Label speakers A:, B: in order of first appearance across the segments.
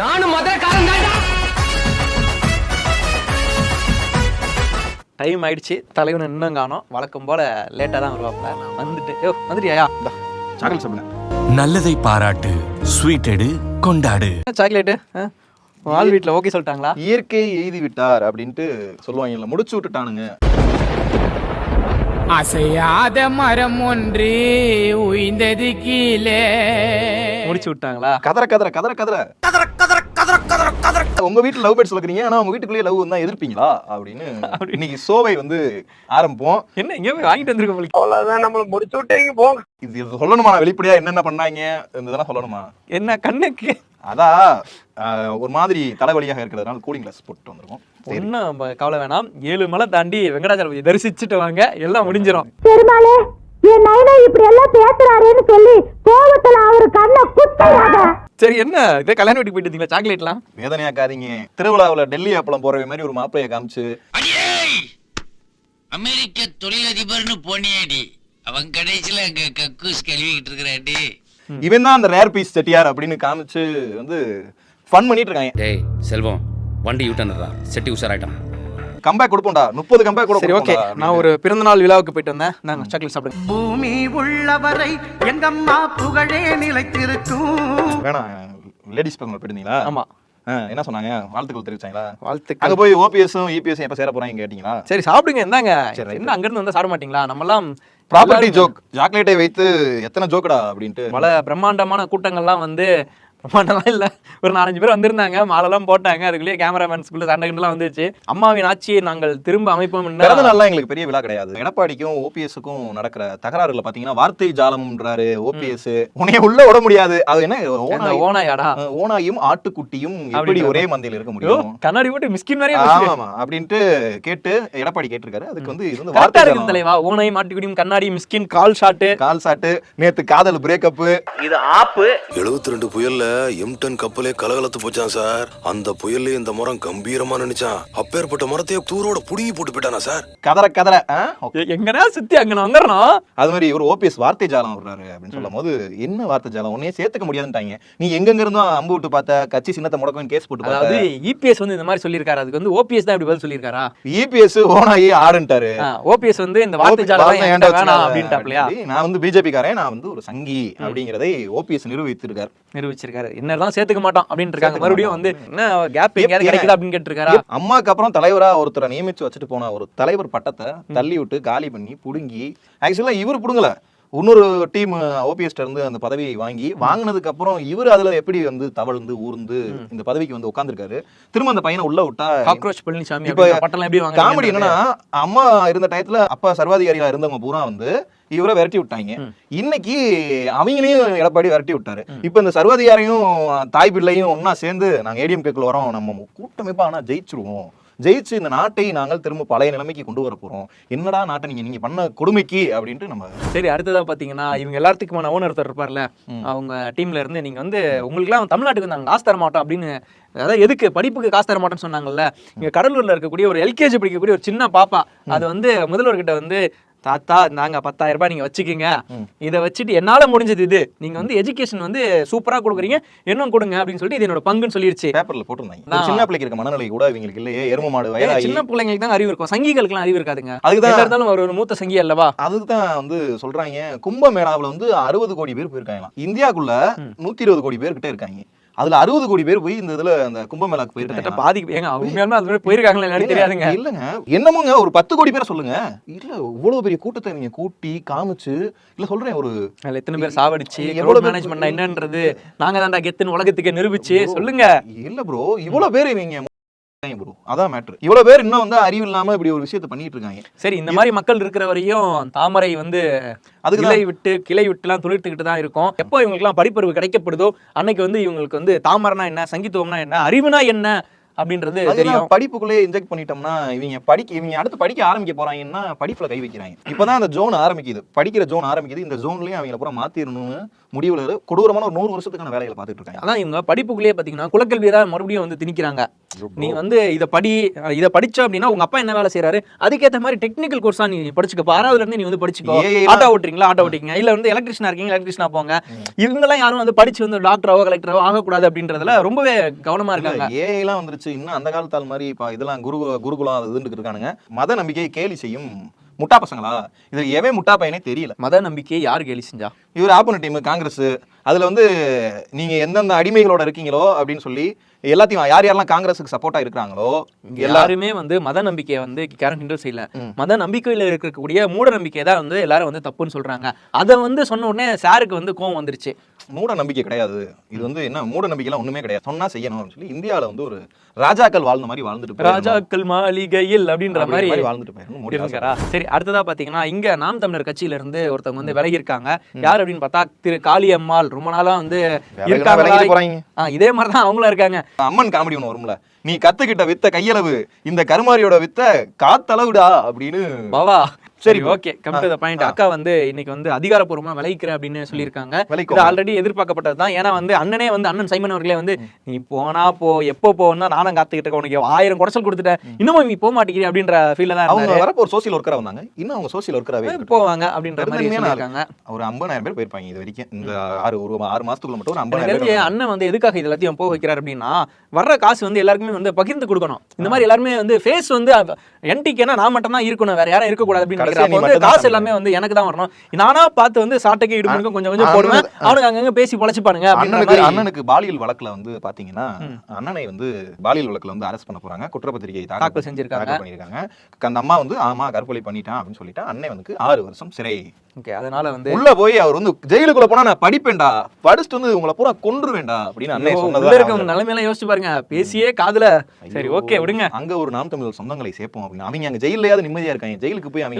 A: நானும் மதுரக்காரன் தான்டா.
B: டைம் ஆயிடுச்சு. தலைவன் இன்னும் காணோம். வழக்கம் போல லேட்டாக தான் வருவாப்ல நான் வந்துட்டு யோ வந்துட்டியா
C: சாக்லேட் சாப்பிடுங்க
D: நல்லதை பாராட்டு ஸ்வீட் எடு கொண்டாடு.
B: சாக்லேட்டு ஆள் வீட்டில் ஓகே சொல்லிட்டாங்களா?
C: இயற்கை எய்தி விட்டார் அப்படின்ட்டு சொல்லுவாங்கல்ல முடிச்சு விட்டுட்டானுங்க.
A: அசையாத மரம் ஒன்று உயிந்தது கீழே.
B: முடிச்சு விட்டாங்களா?
C: கதற கதற கதற கதற. கதற கதற கதற கதற கதற. உங்க வீட்டுல லவ் பேர்ட்ஸ் வளர்க்குறீங்க ஆனா உங்க வீட்டுக்குள்ளேயே லவ் தான் எதிர்ப்பீங்களா? அப்படின்னு இன்னைக்கு சோவை வந்து ஆரம்பிப்போம்.
B: என்ன எங்கேயோ போய் வாங்கிட்டு வந்திருக்க
E: அவ்வளவுதான் நம்மள முடிச்சு விட்டீங்க போங்க.
C: இது சொல்லணுமா? நான் வெளிப்படையா என்னென்ன பண்ணாங்க? இந்த இதெல்லாம் சொல்லணுமா?
B: என்ன கண்ணுக்கு
C: அதான் ஒரு மாதிரி தலைவலியாக இருக்கிறதுனால கூலிங் கிளாஸ் போட்டு வந்திருக்கோம்
B: ஒன்றும் கவலை வேணாம். ஏழு மலை தாண்டி வெங்கடாச்சலபதி தரிசிச்சுட்டு வாங்க. எல்லாம் முடிஞ்சிடும்
F: பெருமாளே என் நைனா இப்படி எல்லாம் பேசுறாரேன்னு சொல்லி கோவத்துல அவர் கண்ணை குத்தாத
B: சரி என்ன? இதே கல்யாண வீட்டுக்கு போயிட்டு சாக்லேட்லாம்
C: வேதனையாக்காதீங்க. திருவிழாவுல டெல்லி அப்பளம் போற மாதிரி ஒரு மாப்பிளைய காமிச்சு.
G: அமெரிக்க தொழிலதிபர்னு போனியாடி அவன் கடைசியில அங்க கக்கூஸ் கழுவிக்கிட்டு இருக்கிறாடி
C: இவன் தான் அந்த ரேர் பீஸ் செட்டியார் அப்படின்னு காமிச்சு வந்து ஃபன் பண்ணிட்டு இருக்காங்க.
H: டேய் செல்வம் வண்டி யூட்டன்டா செட்டி உஷாராயிட்டான்.
C: கம்பேக் கொடுப்போம்டா. முப்பது கம்பேக் கூட
B: சரி ஓகே. நான் ஒரு பிறந்தநாள் விழாவுக்கு போயிட்டு வந்தேன். நாங்கள் சாக்லேட் சாப்பிடுங்க.
A: பூமி உள்ளவரை எங்கம்மா புகழே நிலைத்திருக்கும்.
C: வேணாம் லேடிஸ் பக்கம் போயிருந்தீங்களா
B: ஆமா.
C: என்ன சொன்னாங்க? வாழ்த்துக்கள் தெரிவிச்சாங்களா?
B: வாழ்த்துக்கள்.
C: அங்க போய் ஓபிஎஸும் இபிஎஸும் எப்ப சேர போறாங்க கேட்டீங்களா?
B: சரி சாப்பிடுங்க இந்தாங்க.
C: சரி.
B: என்ன அங்கிருந்து வந்தா சாப்பிட மாட்டீங்களா? நம்மலாம்
C: ப்ராப்பர்ட்டி ஜோக் சாக்லேட்டை வைத்து எத்தனை ஜோக்கடா அப்படின்ட்டு.
B: பல பிரம்மாண்டமான கூட்டங்கள்லாம் வந்து பிரம்மாண்டம்லாம் இல்ல. ஒரு நாலஞ்சு பேர் வந்திருந்தாங்க. மாலைலாம் போட்டாங்க. அதுக்குள்ளேயே கேமராமேன்ஸ்குள்ள சண்டை கிண்டலாம் வந்துச்சு. அம்மாவின் ஆட்சியை நாங்கள் திரும்ப அமைப்போம்
C: பிறந்த நாள்லாம் எங்களுக்கு பெரிய விழா கிடையாது. எடப்பாடிக்கும் ஓபிஎஸ்க்கும் நடக்கிற தகராறுல பாத்தீங்கன்னா வார்த்தை ஜாலம்ன்றாரு ஓபிஎஸ். உன்னைய உள்ள விட முடியாது. அது என்ன? ஓனாய்
B: ஓனாயாடா
C: ஓனாயும் ஆட்டுக்குட்டியும் எப்படி. ஒரே மந்தையில் இருக்க முடியும்?
B: கண்ணாடி போட்டு மிஸ்கின் மாதிரியே
C: ஆமா அப்படின்ட்டு கேட்டு எடப்பாடி கேட்டிருக்காரு. அதுக்கு வந்து இது வந்து வார்த்தை
B: இருக்கு. தலைவா ஓனை மாட்டுக்குடியும் கண்ணாடி மிஸ்கின் கால் ஷாட்டு.
C: கால் சாட்டு நேத்து காதல் பிரேக்கப்
I: எழுபத்தி ரெண்டு புயல்ல எம்டன் கப்பலே கலகலத்து போச்சான் சார். அந்த புயல்ல இந்த மரம் கம்பீரமா நினைச்சான் அப்பேற்பட்ட மரத்தையே தூரோட புடுங்கி போட்டு போயிட்டானா சார்?
C: கதற கதற?
B: எங்கனா சுத்தி அங்க வந்துடணும்
C: அது மாதிரி ஒரு ஓபிஎஸ் வார்த்தை ஜாலம் விடுறாரு அப்படின்னு சொல்லும் போது என்ன வார்த்தை ஜாலம்? உன்னையே சேர்த்துக்க முடியாதுன்ட்டாங்க. நீ எங்கெங்க இருந்தோ அம்பு விட்டு பார்த்த கட்சி சின்னத்தை முடக்கம் கேஸ் போட்டு
B: அதாவது இபிஎஸ் வந்து இந்த மாதிரி சொல்லியிருக்காரு. அதுக்கு வந்து ஓபிஎஸ் தான் இப்படி பதில் சொல்லியிருக்காரா?
C: இபிஎஸ் ஓனாயி ஆடுன்ட்டாரு.
B: ஓபிஎஸ் வந்து இந்த வார்த்தை ஜாலம்
C: ஏன்டா
B: வேணாம் அப்படின்ட்டாப்லையா?
C: நான் வந்து பிஜேபி காரன் நான் வந்து ஒரு சங்கி அப்படிங்கறதை ஓபிஎஸ் நிரூபித்திருக்காரு.
B: நிரூபிச்சிருக்காரு. என்னதான் சேர்த்துக்க மாட்டோம் அப்படின்னு இருக்காங்க. மறுபடியும் வந்து என்ன கேப் எங்கேயாவது? கிடைக்குதா? அப்படின்னு கேட்டிருக்காரா?
C: அம்மாக்கு அப்புறம் தலைவரா ஒருத்தரை நியமிச்சு வச்சுட்டு போன ஒரு தலைவர் பட்டத்தை தள்ளி விட்டு காலி பண்ணி புடுங்கி ஆக்சுவலா இவர் புடுங்கல. இன்னொரு டீம் ஓபிஎஸ்ட இருந்து அந்த பதவியை வாங்கி வாங்கினதுக்கு அப்புறம் இவர் அதுல எப்படி வந்து தவழ்ந்து ஊர்ந்து இந்த பதவிக்கு வந்து உட்கார்ந்திருக்காரு. திரும்ப அந்த பையனை உள்ள விட்டா
B: காக்ரோச் பழனிசாமி
C: இப்ப காமெடி என்னன்னா அம்மா இருந்த டயத்துல அப்பா சர்வாதிகாரியா இருந்தவங்க பூரா வந்து இவரை விரட்டி விட்டாங்க. இன்னைக்கு அவங்களையும் எடப்பாடி விரட்டி விட்டாரு. இப்ப இந்த சர்வாதிகாரியும் தாய் பிள்ளையும் ஒன்னா சேர்ந்து நாங்க ஏடிஎம் கேக்குள்ள வரோம். நம்ம கூட்டமைப்பா ஆனா ஜெயிச்சிருவோம். ஜெயிச்சு இந்த நாட்டை நாங்கள் திரும்ப பழைய நிலைமைக்கு கொண்டு வர போறோம். என்னடா நாட்டை நீங்க நீங்க பண்ண கொடுமைக்கு அப்படின்ட்டு நம்ம
B: சரி அடுத்ததா பாத்தீங்கன்னா இவங்க எல்லாத்துக்குமான ஓனர் ஒருத்தர் இருப்பார்ல அவங்க டீம்ல இருந்து நீங்க வந்து உங்களுக்குலாம் தமிழ்நாட்டுக்கு நாங்க காசு தர மாட்டோம் அப்படின்னு அதாவது எதுக்கு படிப்புக்கு காசு தர மாட்டோம்னு சொன்னாங்கல்ல இங்க கடலூர்ல இருக்கக்கூடிய ஒரு எல்கேஜி படிக்கக்கூடிய ஒரு சின்ன பாப்பா அது வந்து முதல்வர்கிட்ட வந்து தாத்தா நாங்க பத்தாயிரம் ரூபாய் நீங்க வச்சுக்கோங்க. இதை வச்சுட்டு என்னால முடிஞ்சது இது. நீங்க வந்து எஜுகேஷன் வந்து சூப்பரா கொடுக்குறீங்க. இன்னும் கொடுங்க அப்படின்னு சொல்லிட்டு இது என்னோட பங்குன்னு சொல்லிருச்சு.
C: பேப்பர்ல போட்டிருந்தாங்க. சின்ன பிள்ளைக்கு இருக்க மனநிலை கூட இவங்களுக்கு இல்லையே. எரும மாடு வயலாகி.
B: சின்ன பிள்ளைங்களுக்கு தான் அறிவு இருக்கும். சங்கிகளுக்குலாம் அறிவு இருக்காதுங்க.
C: அதுக்குதான்
B: எதா இருந்தாலும் ஒரு மூத்த சங்கி அல்லவா?
C: அதுதான் வந்து சொல்றாங்க. கும்பமேளாவுல வந்து அறுபது கோடி பேர் போயிருக்காங்களாம். இந்தியாக்குள்ள நூத்தி இருபது கோடி பேர் கிட்ட இருக்காங்க. அதுல அறுபது கோடி பேர் போய் இந்த இதுல அந்த கும்பமேளாக்கு போயிருக்காங்க.
B: பாதிக்கு ஏங்க உண்மையாலுமே அது மாதிரி போயிருக்காங்களா என்னன்னு தெரியாதுங்க.
C: இல்லங்க. என்னமோங்க ஒரு பத்து கோடி பேரை சொல்லுங்க. இல்ல இவ்வளவு பெரிய கூட்டத்தை நீங்க கூட்டி காமிச்சு இல்ல சொல்றேன் ஒரு
B: எத்தனை பேர் சாவடிச்சு
C: எவ்வளவு
B: மேனேஜ்மெண்ட் என்னன்றது நாங்க தான்டா கெத்துன்னு உலகத்துக்கு நிரூபிச்சு சொல்லுங்க.
C: இல்ல ப்ரோ இவ்வளவு பேர் இவங்க ப்ரோ அதான் மேட்ரு இவ்வளவு பேர் இன்னும் வந்து அறிவு இல்லாம இப்படி ஒரு விஷயத்த பண்ணிட்டு இருக்காங்க.
B: சரி இந்த மாதிரி மக்கள் இருக்கிற வரையும் தாமரை வந்து
C: அதுக்கு
B: கிளை விட்டு கிளை விட்டுலாம் துளிர்த்துக்கிட்டு தான் இருக்கும். எப்போ இவங்களுக்குலாம் படிப்பறிவு கிடைக்கப்படுதோ அன்னைக்கு வந்து இவங்களுக்கு வந்து தாமரைனா என்ன சங்கீத்துவம்னா என்ன அறிவுனா என்ன அப்படின்றது தெரியும்.
C: படிப்புக்குள்ளே இன்ஜெக்ட் பண்ணிட்டோம்னா இவங்க படிக்க இவங்க அடுத்து படிக்க ஆரம்பிக்க போறாங்கன்னா படிப்புல கை வைக்கிறாங்க. இப்பதான் அந்த ஜோன் ஆரம்பிக்குது. படிக்கிற ஜோன் ஆரம்பிக்குது. இந்த ஜோன்லயும் அவங்கள பூரா மாத்திரணும்னு முடிவுல கொடூரமான ஒரு நூறு வருஷத்துக்கான வேலைகளை பார்த்துட்டு இருக்காங்க.
B: அதான் இவங்க படிப்புக்குள்ளேயே பாத்தீங்கன்னா குலக்கல்வியை தான் மறுபடியும் வந்து திணிக்கிறாங்க. நீ வந்து இதை படி இதை படிச்ச அப்படின்னா உங்க அப்பா என்ன வேலை செய்யறாரு அதுக்கேற்ற மாதிரி டெக்னிக்கல் கோர்ஸா நீ படிச்சுக்கோ. ஆறாவதுல இருந்து நீ வந்து படிச்சுக்கோ. ஆட்டோ ஓட்டுறீங்களா? ஆட்டோ ஓட்டிங்க இல்ல வந்து எலக்ட்ரிஷனா இருக்கீங்க எலக்ட்ரிஷனா போங்க. இவங்கெல்லாம் யாரும் வந்து படிச்சு வந்து டாக்டரோ கலெக்டரோ ஆகக்கூடாது அப்படின்றதுல ரொம்பவே கவனமா இருக்காங்க.
C: ஏஐலாம் வந்துருச்சு. இன்னும் அந்த காலத்தால் மாதிரி இப்ப இதெல்லாம் குரு குருகுலம் அது இதுன்னு இருக்கானுங்க. மத நம்பிக்கையை கேலி செய்யும் முட்டா பசங்களா? இது எவன் முட்டா பையனே தெரியல.
B: மத நம்பிக்கையை யார் கேலி செஞ்சா?
C: இவர் ஆப்போனட் டீம் காங்கிரஸ். அதுல வந்து நீங்க எந்தெந்த அடிமைகளோட இருக்கீங்களோ அப்படின்னு சொல்லி எல்லாத்தையும் யார் யாரெல்லாம் காங்கிரஸுக்கு சப்போர்ட்டா இருக்கிறாங்களோ எல்லாரும்
B: வந்து மத நம்பிக்கையை வந்து கேரண்ட் இன்ட்ரெஸ்ட் செய்யல. மத நம்பிக்கையில இருக்கக்கூடிய மூட நம்பிக்கை தான் வந்து எல்லாரும் வந்து தப்புன்னு சொல்றாங்க. அதை வந்து சொன்ன உடனே சாருக்கு வந்து கோவம் வந்துருச்சு.
C: மூட நம்பிக்கை கிடையாது. இது வந்து என்ன மூட நம்பிக்கைலாம் ஒண்ணுமே கிடையாது. சொன்னா செய்யணும் அப்படின்னு சொல்லி இந்தியால வந்து ஒரு ராஜாக்கள் வாழ்ந்த மாதிரி வாழ்ந்துட்டு.
B: ராஜாக்கள் மாளிகையில் அப்படின்ற
C: அப்படி
B: மாதிரி
C: வாழ்ந்துட்டு.
B: இருக்காரா சரி அடுத்ததா பாத்தீங்கன்னா இங்க நாம் தமிழர் கட்சியில இருந்து ஒருத்தவங்க வந்து விலகி இருக்காங்க யார் அப்படின்னு பார்த்தா திரு காளியம்மாள். ரொம்ப நாளா வந்து இதே மாதிரி தான் அவங்களும் இருக்காங்க.
C: அம்மன் காமெடி ஒன்று வரும்ல. நீ கத்துக்கிட்ட வித்த கையளவு இந்த கருமாரியோட வித்த காத்தளவுடா அப்படின்னு
B: பாவா. சரி okay come to the point அக்கா வந்து இன்னைக்கு வந்து அதிகாரப்பூர்வமா விளைக்கிறேன் அப்படின்னு சொல்லியிருக்காங்க. இது ஆல்ரெடி எதிர்பார்க்கப்பட்டது தான். ஏன்னா வந்து அண்ணனே வந்து அண்ணன் சைமன் அவர்களே வந்து நீ போனா போ எப்போ போனா நானும் காத்துக்கிட்டு இருக்கேன். உனக்கு ஆயிரம் குடைச்சல் கொடுத்துட்டேன். இன்னமும் நீ போக மாட்டேங்கிறீ அப்படின்ற ஃபீல்ல தான்
C: அவங்க வரப்போ ஒரு சோசியல் ஒர்க்கரா வந்தாங்க. இன்னும் அவங்க சோசியல் ஒர்க்கராவே
B: போவாங்க அப்படின்ற மாதிரி. சொல்லியிருக்காங்க.
C: ஒரு ஐம்பதாயிரம் பேர் போயிருப்பாங்க இது வரைக்கும். இந்த ஆறு ஒரு ஆறு மாசத்துக்குள்ள மட்டும் ஒரு ஐம்பதாயிரம்
B: அண்ணன் வந்து எதுக்காக இது எல்லாத்தையும் போக வைக்கிறார் அப்படின்னா வர்ற காசு வந்து எல்லாருக்குமே வந்து பகிர்ந்து கொடுக்கணும். இந்த மாதிரி எல்லாருமே வந்து ஃபேஸ் வந்து என்டிக்கேனா நான் மட்டும் தான் இருக்கணும். வேற யாரும் இருக்கக்கூடாது அப்படின்னு அப்போ வந்து காசு எல்லாமே வந்து எனக்கு தான் வரணும். நானா பார்த்து வந்து சாட்டைக்கு இடுமுக்கும் கொஞ்சம் கொஞ்சம் போடுவேன். அவனுக்கு அங்கங்க பேசி பொழைச்சுப்பானுங்க அப்படின்ற
C: அண்ணனுக்கு பாலியல் வழக்குல வந்து பாத்தீங்கன்னா அண்ணனை வந்து பாலியல் வழக்குல வந்து அரெஸ்ட் பண்ண போறாங்க. குற்றப்பத்திரிகை
B: தாக்கல் செஞ்சிருக்காங்க.
C: பண்ணிருக்காங்க அந்த அம்மா வந்து ஆமா கற்பொலை பண்ணிட்டான் அப்படின்னு சொல்லிட்டு அண்ணன் வந்து ஆறு வருஷம் சிறை.
B: ஓகே அதனால வந்து
C: உள்ள போய் அவர் வந்து ஜெயிலுக்குள்ள போனா நான் படிப்பேன்டா. படிச்சுட்டு வந்து உங்களை பூரா கொன்றுவேன்டா. அப்படின்னு அண்ணன் சொன்னதா
B: இருக்க நிலைமையில யோசிச்சு பாருங்க. பேசியே காதுல. சரி ஓகே விடுங்க.
C: அங்க ஒரு நாம் தமிழ் சொந்தங்களை சேர்ப்போம் அப்படின்னு. அவங்க அங்க ஜெயிலையாவது நிம்மதியா இருக்காங்க. ஜெயிலுக்கு போய் அவங்க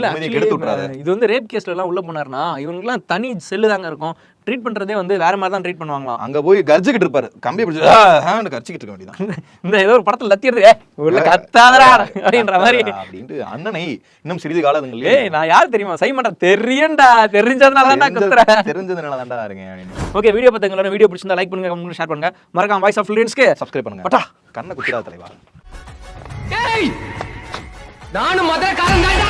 B: இது வந்து ரேப் கேஸ்ல எல்லாம் உள்ள போனாருன்னா இவங்களுக்குலாம் தனி செல்லு தாங்க இருக்கும். ட்ரீட் பண்றதே வந்து வேற மாதிரி தான் ட்ரீட் பண்ணுவாங்களாம்.
C: அங்க போய் கர்ஜிக்கிட்டு இருப்பாரு. கம்பி பிடிச்சு "ஆ, ஆன்னு கர்ச்சிக்கிட்டு இருக்க வேண்டியதான்
B: இந்த ஏதோ ஒரு படத்துல லத்திடுது உள்ள கத்தாதடா அப்படின்ற மாதிரி.
C: அப்படின்ட்டு அண்ணனை இன்னும் சிறிது காலங்களிலே
B: ஏய் நான் யார் தெரியுமா? செய்ய மாட்டேன் தெரியும்டா தெரிஞ்சதுனால தான் குத்துறேன்.
C: தெரிஞ்சது- தெரிஞ்சதுனால தான்டா இருக்கேன் அப்படின்னு.
B: ஓகே வீடியோ பார்த்தவங்களோட வீடியோ பிடிச்சிருந்தா லைக் பண்ணுங்க கமெண்ட் ஷேர் பண்ணுங்க. மறக்காம வாய்ஸ் ஆஃப் ஃப்ளூயன்ஸ்க்கு
C: சப்ஸ்கிரைப் பண்ணுங்க.
B: பட்டா.
C: கண்ணை குத்திரா தலைவா.
A: நானும் மதுரக்காரன் தான்டா.